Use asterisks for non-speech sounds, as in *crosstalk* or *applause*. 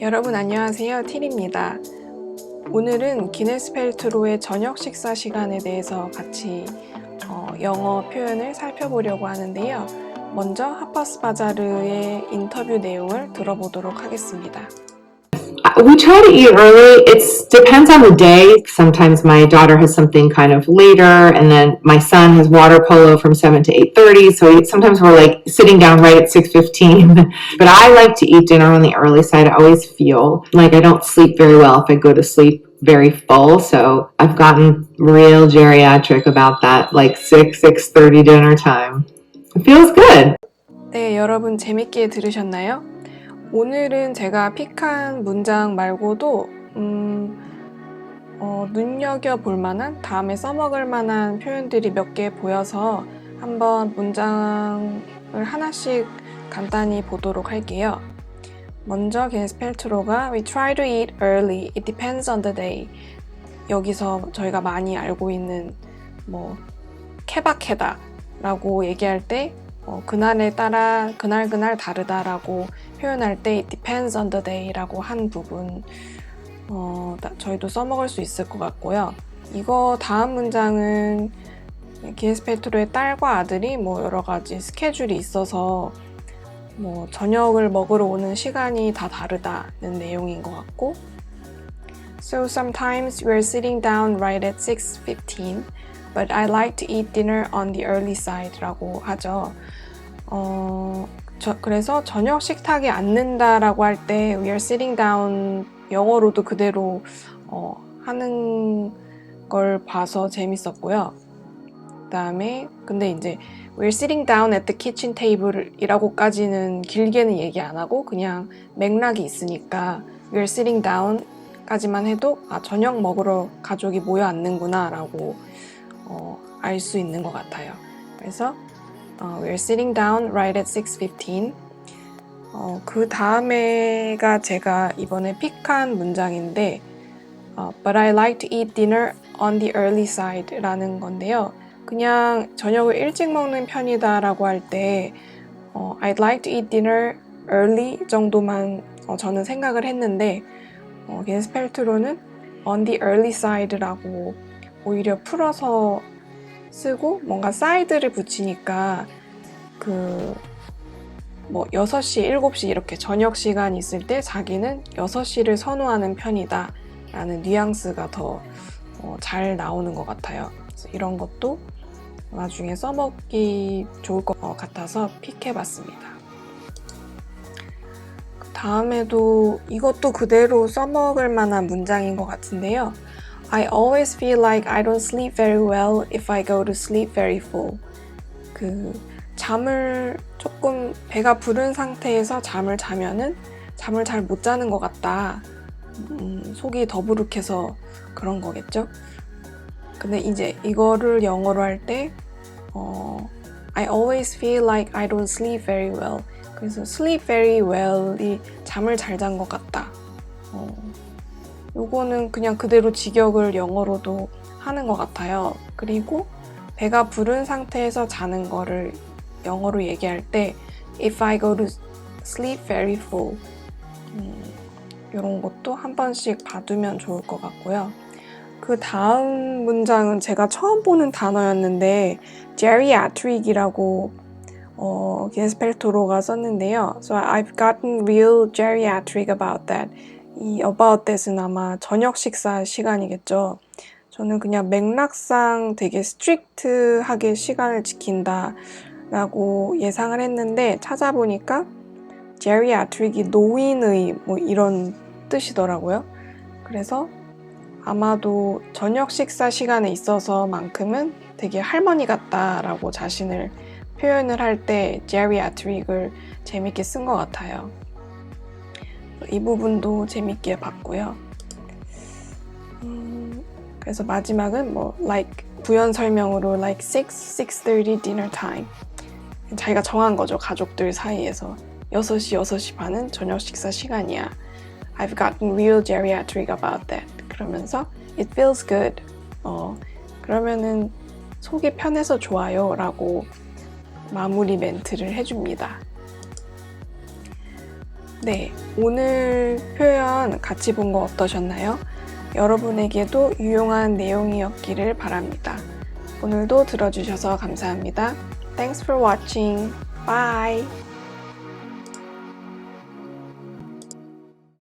여러분 안녕하세요. 틸입니다. 오늘은 기네스 펠트로의 저녁 식사 시간에 대해서 같이 어, 영어 표현을 살펴보려고 하는데요. 먼저 하파스 바자르의 인터뷰 내용을 들어보도록 하겠습니다. we try to eat early. It depends on the day. Sometimes my daughter has something kind of later, and then my son has water polo from seven to eight thirty. So we, sometimes we're like sitting down right at six fifteen. *laughs* but I like to eat dinner on the early side. I always feel like I don't sleep very well if I go to sleep very full. So I've gotten real geriatric about that, like six six thirty dinner time. It feels good. 네, 여러분 재밌게 들으셨나요? 오늘은 제가 픽한 문장 말고도 음, 어, 눈여겨 볼 만한 다음에 써먹을 만한 표현들이 몇 개 보여서 한번 문장을 하나씩 간단히 보도록 할게요. 먼저 게스펠트로가 We try to eat early. It depends on the day. 여기서 저희가 많이 알고 있는 뭐 케바케다 라고 얘기할 때 어, 그날에 따라 그날 그날 다르다라고 표현할 때 it depends on the day라고 한 부분 어, 나- 저희도 써먹을 수 있을 것 같고요. 이거 다음 문장은 기에스 페트로의 딸과 아들이 뭐 여러 가지 스케줄이 있어서 뭐 저녁을 먹으러 오는 시간이 다 다르다는 내용인 것 같고 So sometimes we're sitting down right at 6.15 but I like to eat dinner on the early side라고 하죠. 어, 저- 그래서 저녁 식탁에 앉는다라고 할 때 we are sitting down 영어로도 그대로 어, 하는 걸 봐서 재밌었고요. 그다음에 근데 이제 we're sitting down at the kitchen table이라고까지는 길게는 얘기 안 하고 그냥 맥락이 있으니까 we're sitting down까지만 해도 아 저녁 먹으러 가족이 모여 앉는구나라고 어, 알수 있는 것 같아요. 그래서 어, we're sitting down right at 6.15. 어, 그 다음에가 제가 이번에 픽한 문장인데 어, But I like to eat dinner on the early side 라는 건데요. 그냥 저녁을 일찍 먹는 편이다 라고 할때 어, I'd like to eat dinner early 정도만 어, 저는 생각을 했는데 어, 겐스펠트로는 on the early side라고 오히려 풀어서 쓰고 뭔가 사이드를 붙이니까 그 뭐 6시, 7시 이렇게 저녁 시간 있을 때 자기는 6시를 선호하는 편이다 라는 뉘앙스가 더 잘 나오는 것 같아요. 이런 것도 나중에 써먹기 좋을 것 같아서 픽해봤습니다. 그 다음에도 이것도 그대로 써먹을 만한 문장인 것 같은데요. I always feel like I don't sleep very well if I go to sleep very full. 그 잠을 조금 배가 부른 상태에서 잠을 자면은 잠을 잘 못 자는 것 같다. 음, 속이 더부룩해서 그런 거겠죠. 근데 이제 이거를 영어로 할때 어, I always feel like I don't sleep very well. 그래서 sleep very well이 잠을 잘 잔 것 같다. 어, 요거는 그냥 그대로 직역을 영어로도 하는 것 같아요. 그리고 배가 부른 상태에서 자는 거를 영어로 얘기할 때 if I go to sleep very full 음, 이런 것도 한 번씩 봐두면 좋을 것 같고요. 그 다음 문장은 제가 처음 보는 단어였는데 geriatric이라고 어, 게스펠토로가 썼는데요. So I've gotten real geriatric about that. 이 about that은 아마 저녁 식사 시간이겠죠. 저는 그냥 맥락상 되게 스트릭트하게 시간을 지킨다 라고 예상을 했는데 찾아보니까 geriatric이 노인의 뭐 이런 뜻이더라고요. 그래서 아마도 저녁 식사 시간에 있어서만큼은 되게 할머니 같다라고 자신을 표현을 할 때 geriatric을 재밌게 쓴 것 같아요. 이 부분도 재밌게 봤고요. 음, 그래서 마지막은 뭐 like 부연 설명으로 like 6, 6.30 dinner time. 자기가 정한 거죠 가족들 사이에서. 6시, 6시 반은 저녁 식사 시간이야. I've gotten real geriatric about that. 그러면서 it feels good. 어, 그러면은 속이 편해서 좋아요 라고 마무리 멘트를 해줍니다 네, 오늘 표현 같이 본 거 어떠셨나요? 여러분에게도 유용한 내용이었기를 바랍니다. 오늘도 들어주셔서 감사합니다. Thanks for watching. Bye.